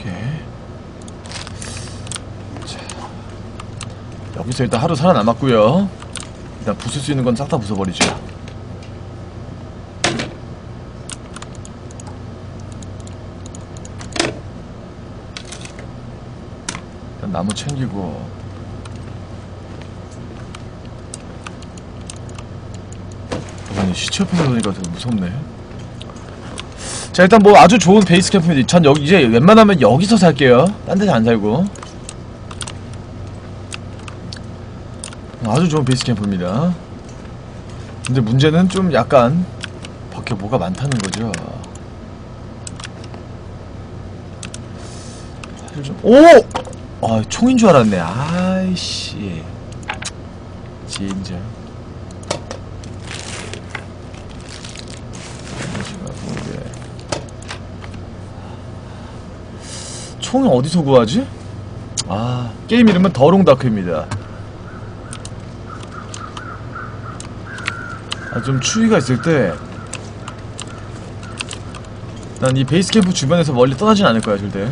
오케이. 자, 여기서 일단 하루 살아남았고요. 일단 부술 수 있는 건 싹 다 부숴버리죠. 일단 나무 챙기고 시체 옆에서 보니까 되게 무섭네. 자 일단 뭐 아주 좋은 베이스 캠프입니다. 전 여기 이제 웬만하면 여기서 살게요. 딴 데서 안 살고. 아주 좋은 베이스 캠프입니다. 근데 문제는 좀 약간 밖에 뭐가 많다는 거죠. 좀 오! 아 총인 줄 알았네. 아이씨. 진짜. 총을 어디서 구하지? 아 게임 이름은 더롱다크입니다. 아 좀 추위가 있을 때 난 이 베이스 캠프 주변에서 멀리 떠나진 않을 거야 절대.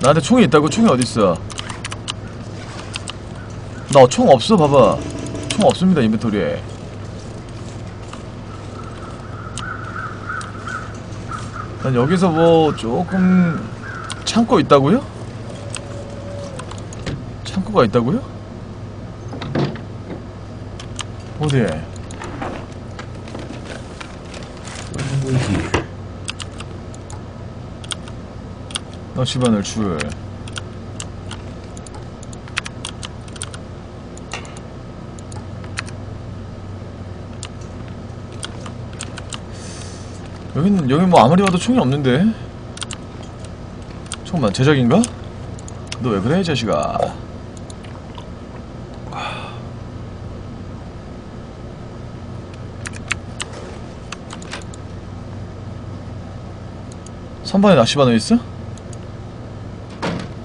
나한테 총이 있다고? 총이 어딨어? 나 총 없어 봐봐. 총 없습니다 인벤토리에 난 여기서 뭐 조금 창고 있다고요? 창고가 있다고요? 어디에? 너 집안을 줄. 여기는 여기 뭐 아무리 봐도 총이 없는데. 총만 제작인가? 너 왜 그래 이 자식아? 선반에 낚시 바늘 있어?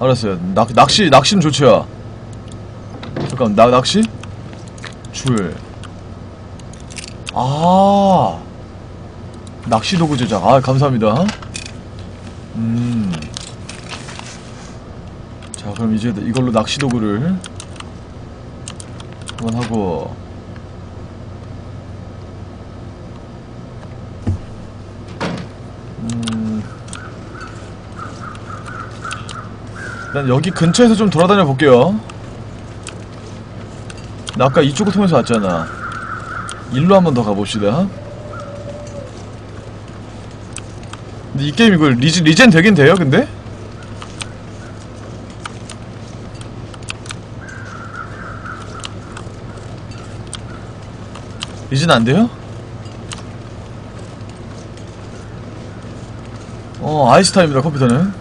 알았어요. 낚, 낚시, 낚시는 좋죠. 잠깐, 나, 낚시? 줄. 아. 낚시 도구 제작. 아, 감사합니다. 음. 자, 그럼 이제 이걸로 낚시 도구를 한번 하고. 음. 난 여기 근처에서 좀 돌아다녀 볼게요. 나 아까 이쪽을 통해서 왔잖아. 일로 한번 더 가봅시다. 근데 이 게임 이거 리젠, 리젠 되긴 돼요, 근데? 리젠 안 돼요? 어, 아이스타입니다, 컴퓨터는.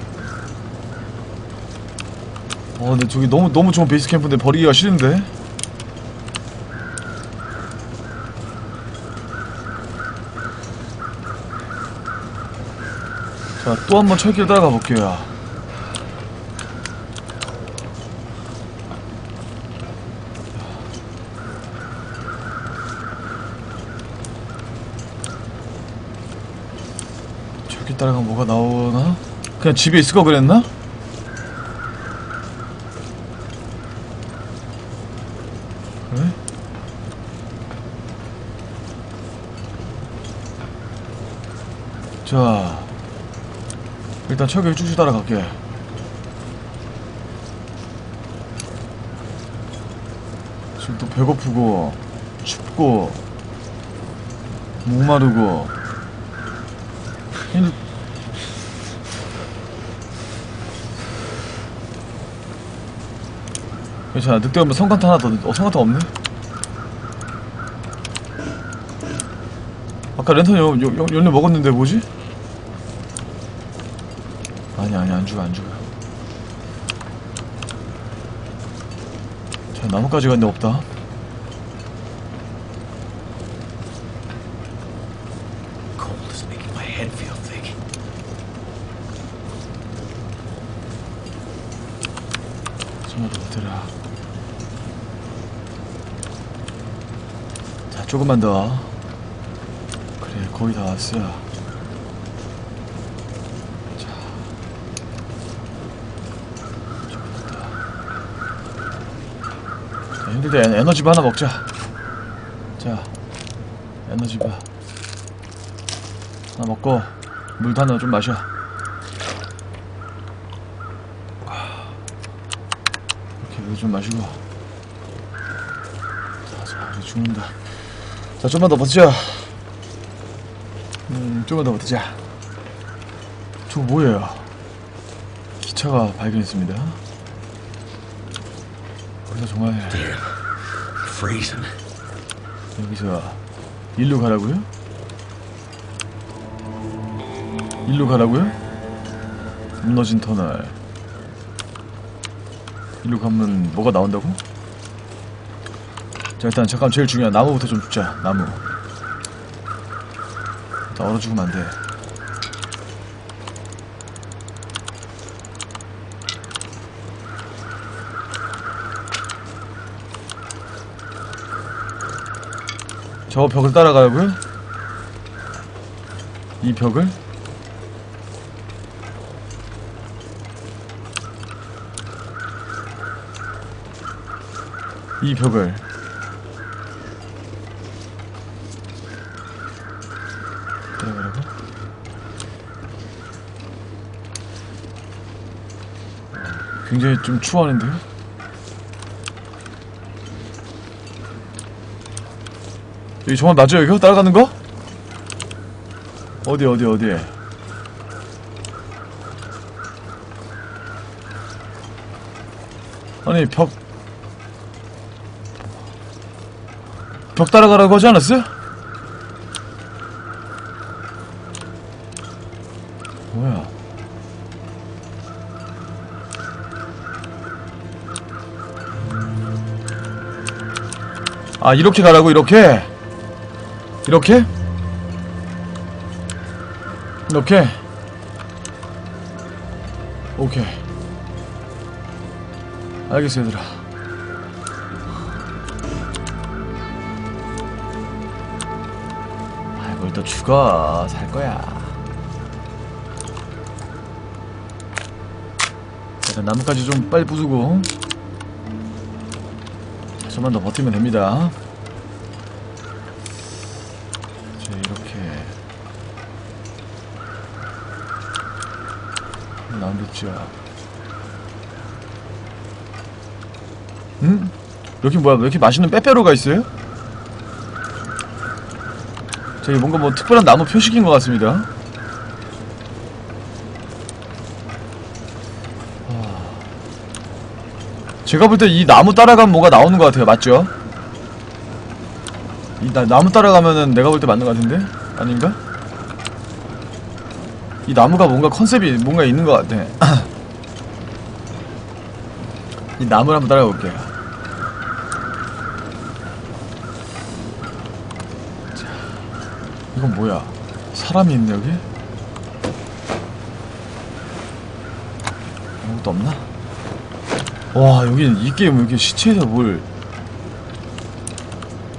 어, 근데 저기 너무, 너무 좋은 베이스 캠프인데 버리기가 싫은데? 자, 또 한 번 철길 따라가 볼게요. 철길 따라가면 뭐가 나오나? 그냥 집에 있을 거 그랬나? 자, 일단 철길 쭉쭉 따라갈게. 지금 또 배고프고, 춥고, 목마르고, 힘- 괜찮아. 늑대 오면 성간탄 하나 더, 어, 성간탄 없네? 아까 랜턴 연, 연, 연, 연료 먹었는데 뭐지? 아니, 아니, 안 죽어, 안 죽어. 자, 나뭇가지 간데 없다. 들어. 자, 조금만 더. 그래, 거의 다 왔어. 힘들다 에- 에너지바 하나 먹자. 자 에너지바. 하나 먹고 물도 하나 좀 마셔. 이렇게 물 좀 마시고. 자, 자 우리 죽는다. 자 좀만 더 버티자 음 좀만 더 버티자. 저거 뭐예요. 기차가 발견했습니다 그래서 정말. 여기서 일로 가라고요? 일로 가라고요? 무너진 터널 일로 가면 뭐가 나온다고? 자 일단 잠깐 제일 중요한 나무부터 좀 줍자 나무 나 얼어 죽으면 안돼 저 벽을 따라가라고요? 이 벽을? 이 벽을 따라가라고? 굉장히 좀 추워하는데요? 여기 정말 맞아요 이거? 따라가는 거? 어디 어디 어디에 아니 벽 벽 따라가라고 하지 않았어요? 뭐야 아 이렇게 가라고 이렇게 이렇게? 이렇게? 오케이. 알겠어 얘들아. 아이 뭘 또 죽어. 살 거야. 일단 나뭇가지 좀 빨리 부수고. 자, 좀만 더 버티면 됩니다 자 이렇게 나온댔죠 응? 여기 뭐야 왜 이렇게 맛있는 빼빼로가 있어요? 저기 뭔가 뭐 특별한 나무 표식인 것 같습니다 아. 제가 볼 때 이 나무 따라가면 뭐가 나오는 것 같아요 맞죠? 이 나, 나무 따라가면은 내가 볼 때 맞는 것 같은데? 아닌가? 이 나무가 뭔가 컨셉이 뭔가 있는 것 같아. 이 나무를 한번 따라가 볼게요. 자, 이건 뭐야? 사람이 있네 여기? 아무것도 없나? 와 여기 이 게임 왜 이렇게 시체에서 뭘?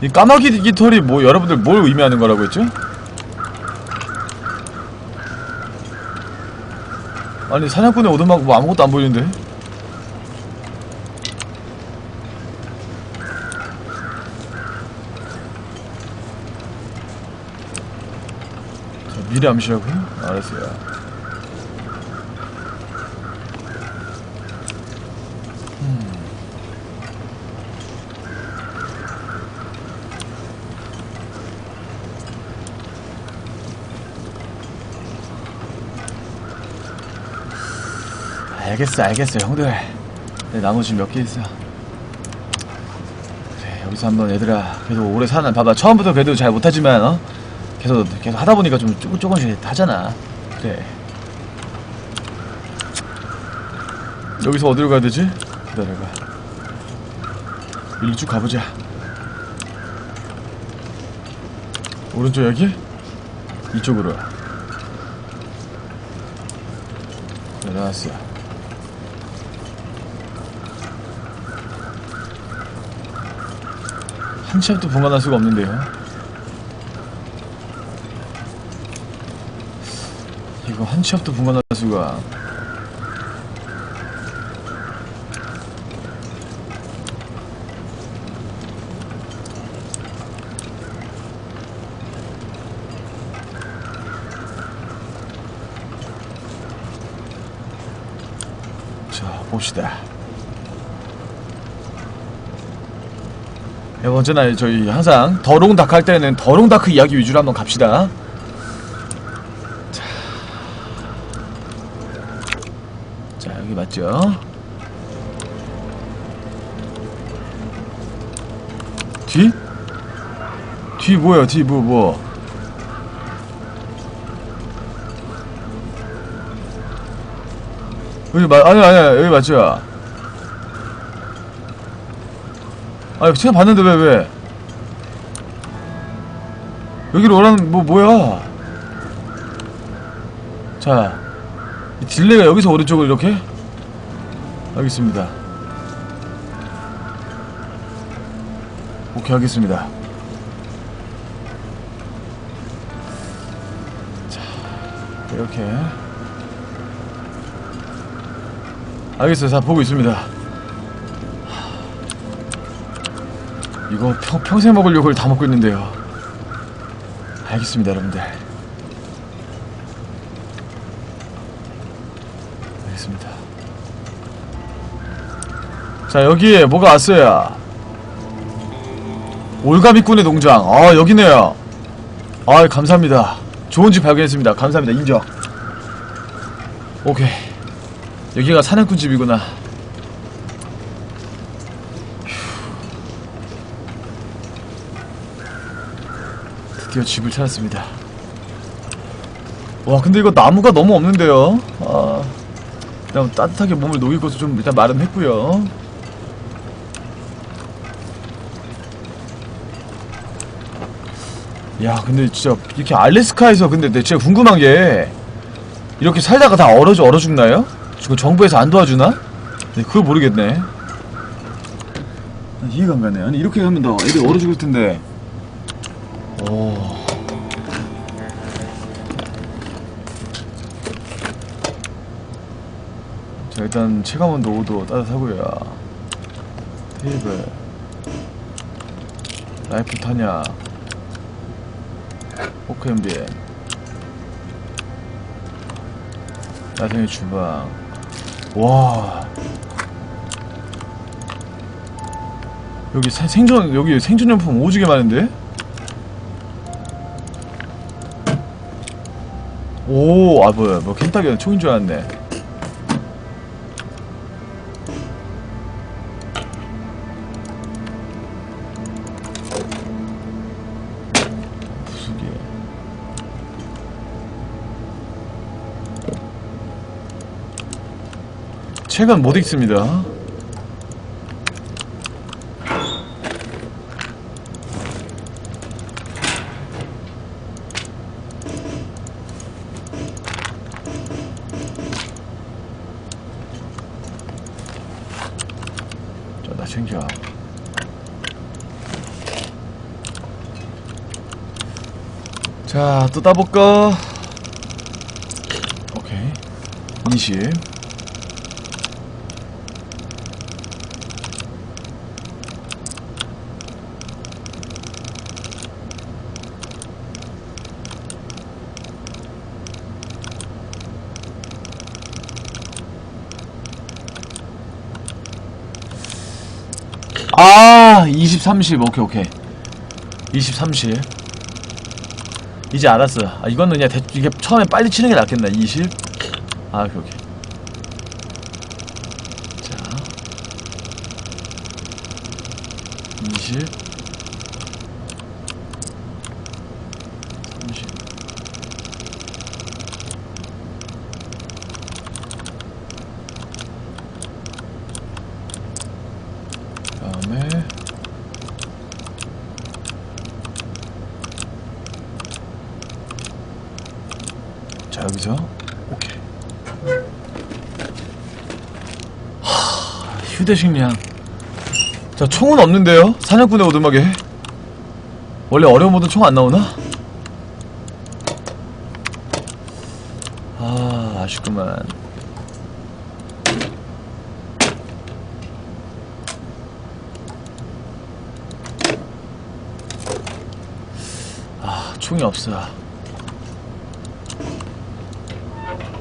이 까마귀 깃털이 뭐 여러분들 뭘 의미하는 거라고 했죠? 아니 사냥꾼의 오두막 뭐 아무것도 안 보이는데? 자, 미래 암시라고요? 알았어요. 알겠어 알겠어 형들. 내 나무 지금 몇 개 있어. 그래 여기서 한번 얘들아 그래도 오래 사나 봐봐. 처음부터 그래도 잘 못하지만 어? 계속 계속 하다 보니까 좀 조금 조금씩 하잖아. 그래 여기서 어디로 가야 되지? 기다려봐. 일로 쭉 가보자. 오른쪽 여기? 이쪽으로. 네 나왔어 한 시간도 분간할 수가 없는데요. 이거 한 시합도 분간할 수가. 자 봅시다. 네, 언제나 저희 항상 더롱 다크 할 때는 더롱 다크 이야기 위주로 한번 갑시다. 자, 자 여기 맞죠? 뒤? 뒤 뭐야? 뒤 뭐 뭐? 여기 맞 아니 아니 여기 맞죠? 아니 제가 봤는데 왜 왜? 여기로 오라는 뭐 뭐야? 자, 이 딜레이가 여기서 오른쪽으로 이렇게? 알겠습니다. 오케이 하겠습니다. 자, 이렇게. 알겠어요. 자, 보고 있습니다. 이거 평, 평생 먹을 욕을 다 먹고 있는데요. 알겠습니다, 여러분들. 알겠습니다. 자, 여기에 뭐가 왔어요? 올가미꾼의 농장. 아, 여기네요. 아, 감사합니다. 좋은 집 발견했습니다. 감사합니다. 인정. 오케이. 여기가 사냥꾼 집이구나. 드디어 집을 찾았습니다. 와, 근데 이거 나무가 너무 없는데요? 아, 그냥 따뜻하게 몸을 것도 좀 일단 마련했고요. 야, 근데 진짜 이렇게 알래스카에서 근데 내 진짜 궁금한 게 이렇게 살다가 다 얼어 얼어 죽나요? 지금 정부에서 안 도와주나? 네, 그걸 모르겠네. 난 이해가 안 가네. 아니 이렇게 하면 더 애들 얼어 죽을 텐데. 오. 자 일단 체감온도 5도 따뜻하고요. 테이블, 라이프 탄약, 포크 엠비엔, 야생의 주방. 와. 여기 세- 생존 여기 생존용품 오지게 많은데? 오, 아 뭐야, 뭐 켄타기는 총인 줄 알았네. 부수기. 못 읽습니다. 자, 나 챙겨. 따볼까? 오케이. 20. 아, 20, 30. 오케이, 오케이. 20, 30. 이제 알았어. 아, 이거는 그냥 대, 이게 처음에 빨리 치는 게 낫겠네. 20. 아, 오케이, 오케이. 자. 20. 1대 식량. 자 총은 없는데요? 사냥꾼의 오두막에. 원래 어려운 모드 총 안나오나? 아 아쉽구만. 아 총이 없어.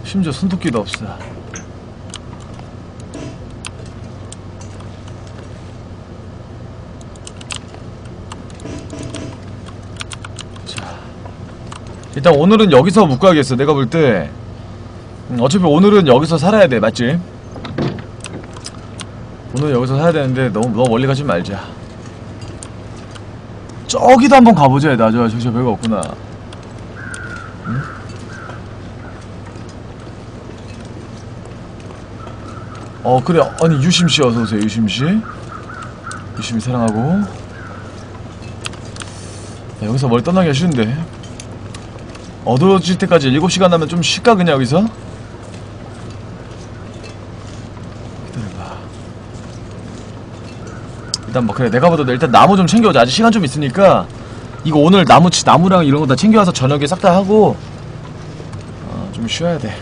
심지어 손톱끼도 없어. 일단 오늘은 여기서 묶어야겠어. 내가 볼때. 음, 어차피 오늘은 여기서 살아야 돼. 맞지? 오늘 여기서 살아야 되는데 너무 너무 멀리 가지 말자. 저기도 한번 가보자 저기 저 별거 없구나. 응? 어 그래. 아니 유심씨 어서오세요 유심씨. 유심히 사랑하고. 야, 여기서 뭘 떠나기가 쉬운데 어두워질 때까지 7시간 하면 좀 쉴까 그냥 여기서? 기다려봐. 일단 뭐 그래 내가 봐도 일단 나무 좀 챙겨오자. 아직 시간 좀 있으니까. 이거 오늘 나무치 나무랑 이런 거 다 챙겨와서 저녁에 싹 다 하고 어, 좀 쉬어야 돼.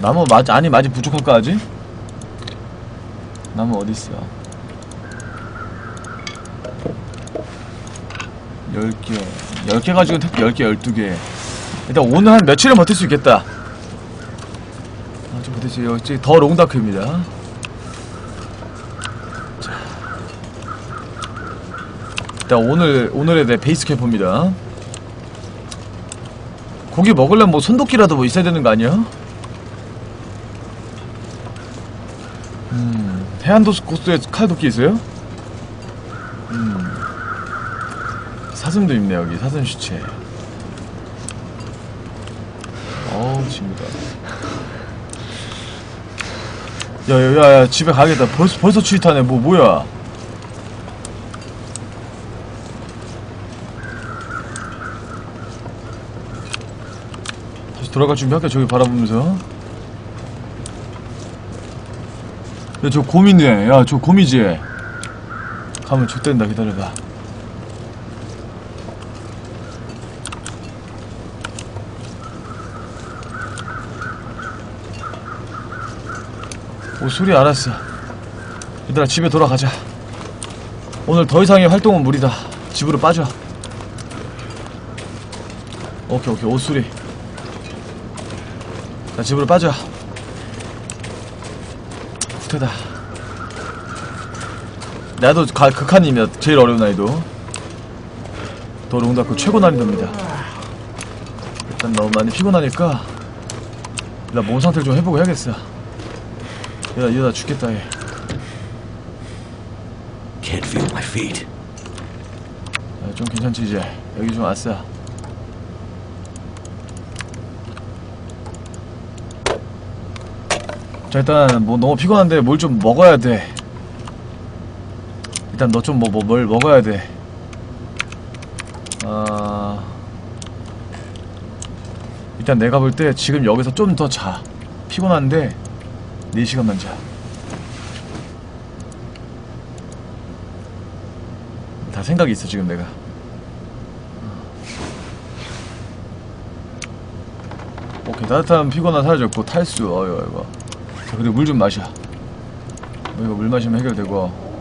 나무 마, 아니 많이 부족할까 아직? 나무 어딨어 10개. 10개 가지고 택배 10개 12개. 일단 오늘 한 며칠은 버틸 수 있겠다. 아, 좀수 있지 더 롱다크입니다. 자. 일단 오늘 오늘의 내 베이스 캠프입니다. 고기 먹으려면 뭐 손도끼라도 뭐 있어야 되는 거 아니야? 음 해안도 코스에 칼도끼 있어요? 음 사슴도 있네 여기. 사슴 시체. 어우 징그다 야야야 집에 가야겠다. 벌써 벌써 취타네. 뭐 뭐야? 다시 돌아갈 준비할게 저기 바라보면서? 야 저 곰이네. 야 저 곰이지? 가면 족된다. 기다려봐 오 소리 알았어. 얘들아 집에 돌아가자. 오늘 더 이상의 활동은 무리다. 집으로 빠져. 오케이 오케이. 옷소리. 자 집으로 빠져. 후퇴다. 나도 가, 극한이면 제일 어려운 난이도. 도롱다크 최고 난이도입니다. 일단 너무 많이 피곤하니까 일단 몸 상태를 좀 회복을 해야겠어 야 이러다 죽겠다 얘. Can't feel my feet. 야, 좀 괜찮지 이제? 여기 좀 왔어. 자 일단 뭐 너무 피곤한데 뭘 좀 먹어야 돼. 일단 너좀뭐뭐뭘 먹어야 돼. 아... 일단 내가 볼 때 지금 여기서 좀 더 자. 피곤한데 4시간만 자. 다 생각이 있어 지금 내가. 오케이 따뜻한 피곤함 사라졌고 탈수 어이구 어이구 자 그리고 물 좀 마셔. 이거 물 마시면 해결되고.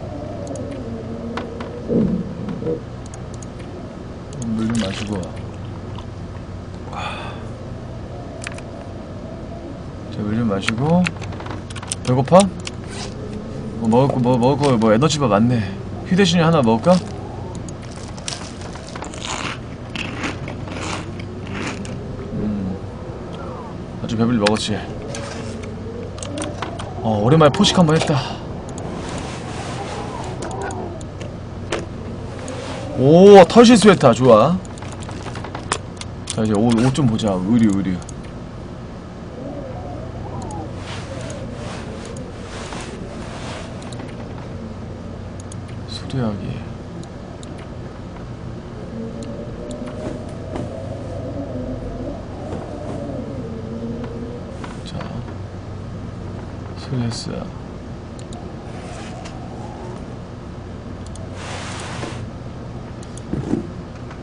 물 좀 마시고. 자 물 좀 마시고 배고파? 뭐 먹을 거 뭐 먹을 거 뭐 에너지바 많네 휴대신이 하나 먹을까? 아주 배불리 먹었지. 어, 오랜만에 포식 한번 했다. 오, 털실 스웨터 좋아. 자, 이제 옷, 옷좀 보자. 의류, 의류. 수리하기. 자, 수리했어.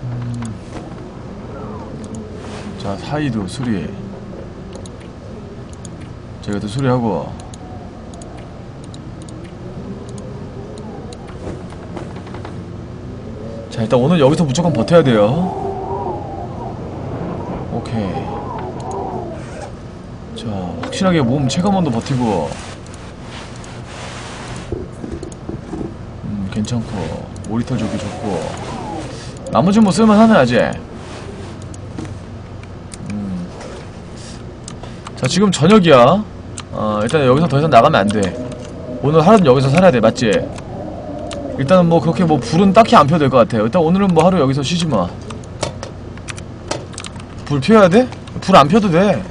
음. 자, 사이도 수리. 자, 이것도 수리하고. 일단 오늘 여기서 무조건 버텨야 돼요. 오케이. 자, 확실하게 몸 체감온도 버티고. 음, 괜찮고. 모니터 좋기 좋고 나머지 뭐 쓸만하네 아직 음. 자 지금 저녁이야 어 일단 여기서 더 이상 나가면 안돼 오늘 하루는 여기서 살아야 돼 맞지? 일단은 뭐 그렇게 뭐 불은 딱히 안 펴도 될 것 같아요. 일단 오늘은 뭐 하루 여기서 쉬지 뭐불 피워야 돼? 불 안 펴도 돼.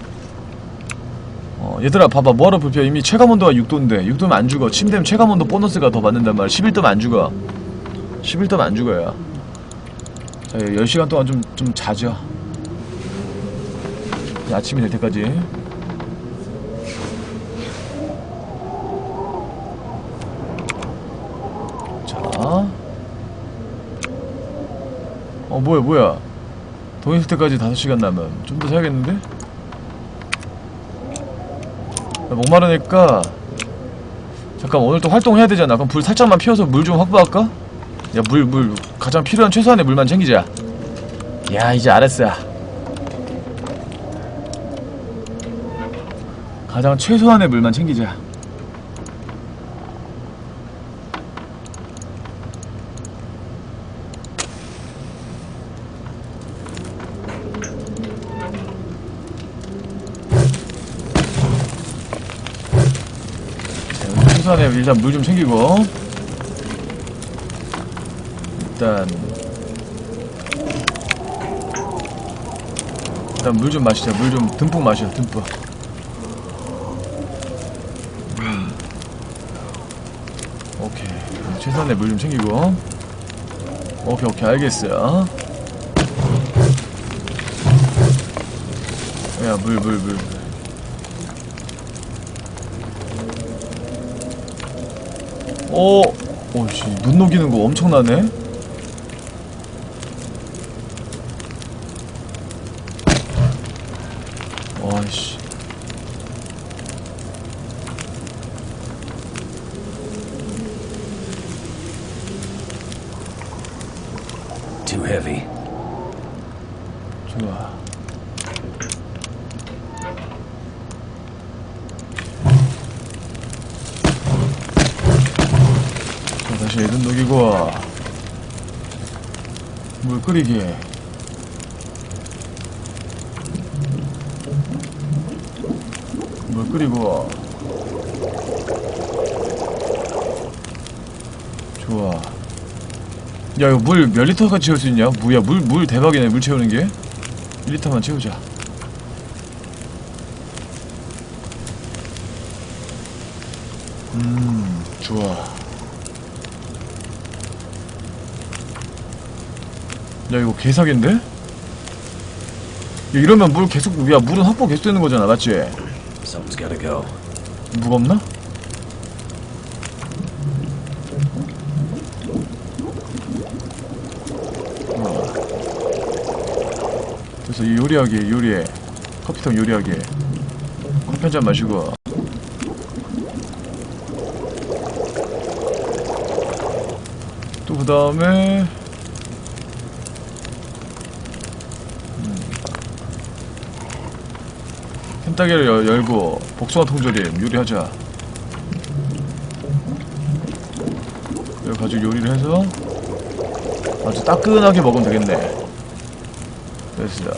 어, 얘들아 봐봐. 뭐하러 불 펴? 이미 체감온도가 6도인데. 6도면 안 죽어. 침대면 체감온도 보너스가 더 받는단 말이야. 11도면 안 죽어. 11도면 안 죽어요 자 10시간 동안 좀, 좀 자죠 아침이 될 때까지 자. 어, 뭐야, 뭐야. 동일 때까지 5시간 남음. 좀 더 자야겠는데? 나 목마르니까. 잠깐, 오늘 또 활동해야 되잖아. 그럼 불 살짝만 피워서 물 좀 확보할까? 야, 물, 물. 가장 필요한 최소한의 물만 챙기자. 야, 이제 알았어. 가장 최소한의 물만 챙기자. 자, 여기 최소한의 일단 물 좀 챙기고. 일단. 일단 물 좀 마시자. 물 좀 듬뿍 마셔 듬뿍. 음. 오케이. 최소한의 물 좀 챙기고. 오케이 오케이. 알겠어요. 야 물 물 물 오, 오씨 눈 녹이는 거 엄청나네. 와씨. Too heavy. 좋아. 자, 다시 애든 녹이고 물 끓이기. 물 끓이고. 좋아. 야 이거 물 몇 리터가 채울 수 있냐? 뭐야 물 물 대박이네 물 채우는 게 1리터만 채우자 음 좋아 야 이거 개사기인데? 야 이러면 물 계속 야 물은 확보 계속 되는 거잖아 맞지? Go. 무겁나? 어. 그래서 이 요리하게 요리해 커피통 요리하게 커피 한잔 마시고 또 그 다음에 열- 열고 복숭아 통조림 요리하자. 이거 가지고 요리를 해서 아주 따끈하게 먹으면 되겠네. 됐어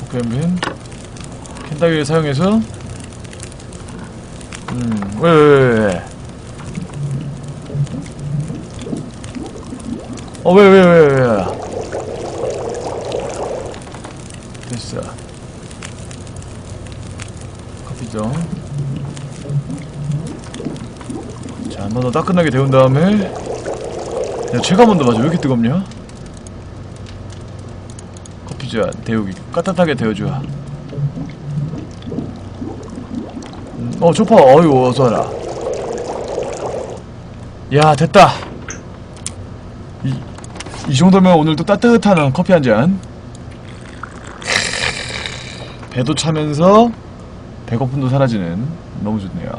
포켓몬 켄타기를 사용해서 음 왜 왜 왜 왜 어 왜 왜 왜 왜 됐어 커피죠 자, 한 번 더 따끈하게 데운 다음에 야, 체감온도 맞아. 왜 이렇게 뜨겁냐? 커피잔 데우기. 따뜻하게 데워줘. 음, 어, 좋파. 어이구, 어서와라. 야, 됐다. 이, 이 정도면 오늘도 따뜻한 커피 한 잔. 배도 차면서 배고픔도 사라지는 너무 좋네요.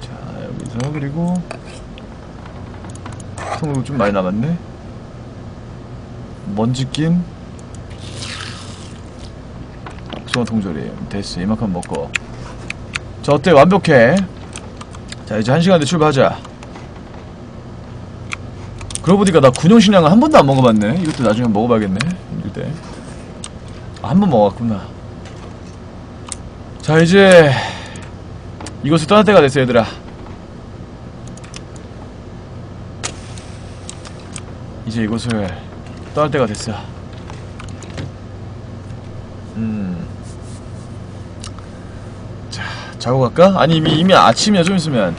자 여기서 그리고 통으로 좀 많이 남았네. 먼지 낀 복숭아 통조림. 됐어. 이만큼 먹고. 자 어때? 완벽해. 자 이제 한 시간 뒤 출발하자. 그러고 보니까 나 군용식량을 한 번도 안 먹어봤네. 이것도 나중에 먹어봐야겠네. 힘들 때. 아, 한 번 먹어봤구나. 자 이제 이곳을 떠날 때가 됐어 얘들아 이제 이곳을 떠날 때가 됐어 음. 자, 자고 갈까? 아니 이미 이미 아침이야. 좀 있으면.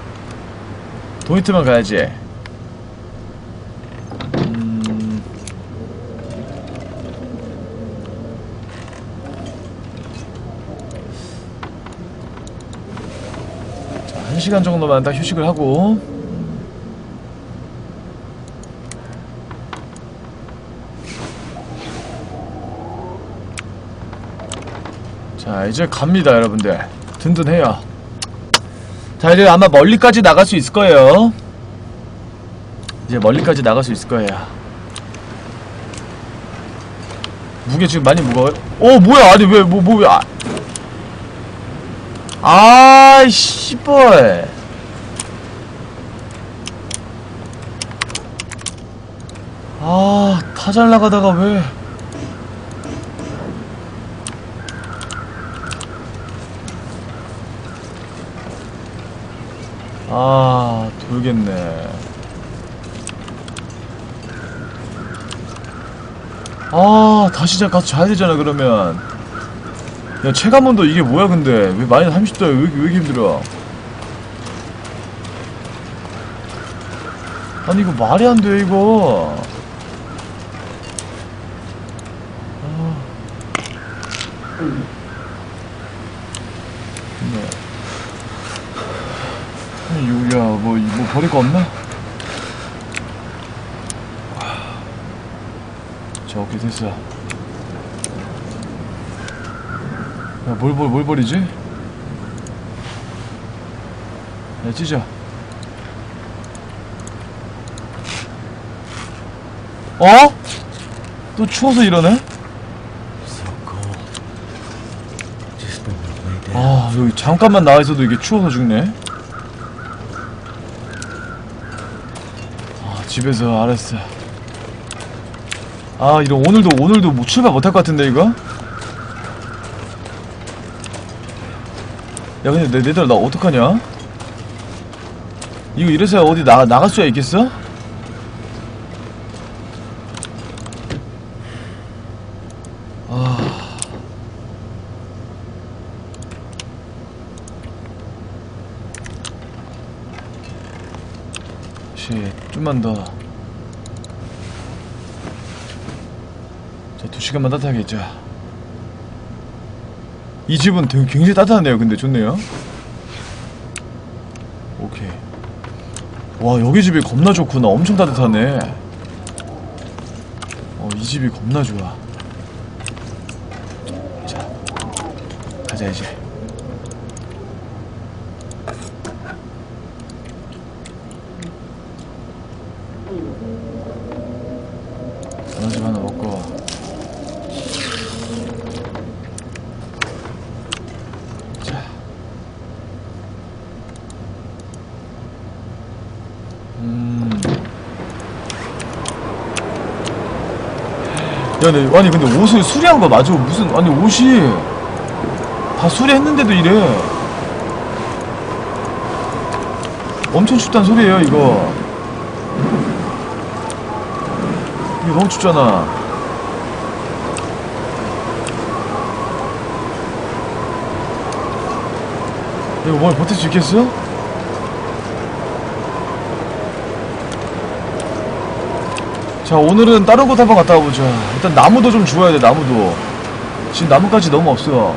도이트만 가야지. 음... 자, 한 시간 정도만 딱 휴식을 하고 자 이제 갑니다 여러분들. 든든해요. 자 이제 아마 멀리까지 나갈 수 있을 거예요. 이제 멀리까지 나갈 수 있을 거예요. 무게 지금 많이 무거워요? 어 뭐야? 아니 왜 뭐 뭐왜 아... 아이 씨발 아다 잘 나가다가 왜 아, 돌겠네. 아, 다시 자 가서 자야 되잖아, 그러면. 야, 체감온도 이게 뭐야, 근데. 왜 마이너스 30도야? 왜, 왜 이렇게 힘들어? 아니, 이거 말이 안 돼, 이거. 아. 네. 야, 뭐, 이- 뭐 버릴 거 없나? 자, 오케이, 됐어. 야, 뭘, 뭘, 뭘 버리지? 야, 찢어. 어? 또 추워서 이러네? 아, 여기 잠깐만 나와 있어도 이게 추워서 죽네. 집에서 알았어. 아, 이런 오늘도 오늘도 뭐 출발 못할 것 같은데 이거? 야, 근데 내 얘들아 나 어떡하냐? 이거 이래서 어디 나 나갈 수야 있겠어? 아. 씨, 좀만 더. 자, 두 시간만 따뜻하게 있자. 이 집은 되게 굉장히 따뜻하네요. 근데 좋네요. 오케이. 와, 여기 집이 겁나 좋구나. 엄청 따뜻하네. 어, 이 집이 겁나 좋아. 자, 가자, 이제. 에너지 하나 먹고 자 음. 야, 네, 아니 근데 옷을 수리한 거 맞아? 무슨 아니 옷이 다 수리했는데도 이래. 엄청 춥단 소리예요 이거. 이거 너무 춥잖아. 이거 뭘 버틸 수 있겠어? 자 오늘은 다른 곳 한번 갔다 와보자 일단 나무도 좀 주워야 돼 나무도. 지금 나무까지 너무 없어